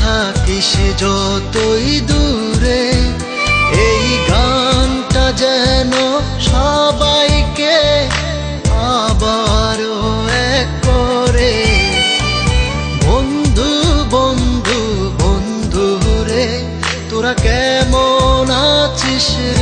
থাকিস যতই দূরে, এই গানটা যেন সবাইকে আবারও এক করে। বন্ধু বন্ধু বন্ধু রে, তোরা কেমন আছিস রে?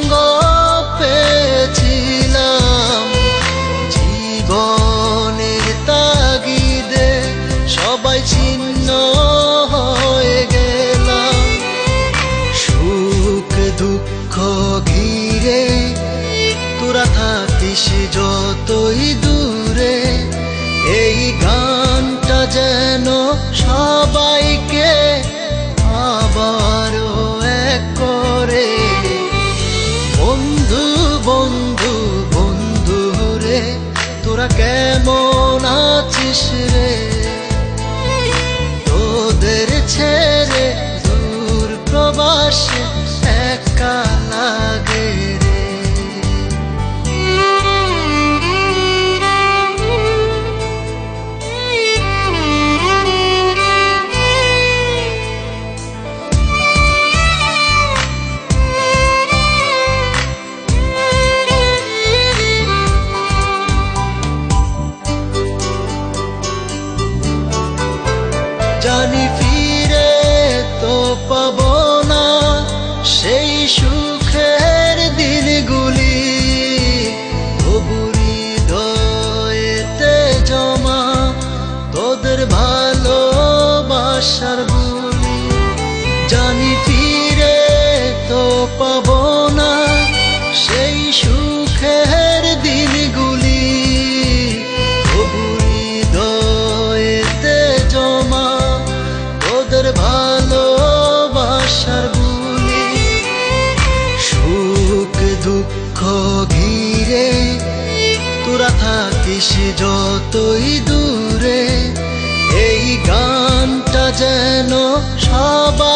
থাকিস যতই দূরে, এই গানটা যেন সবাইকে আবারও এক করে। বন্ধু বন্ধু বন্ধু রে, তোরা কেমন পাব না সেই সুখের দিনগুলি। দয়েতে জমা তোদের ভালোবাসার বুলি সুখ দুঃখ ঘিরে তোরা থাকিস যতই দূরে। এই গানটা যেন সবাইকে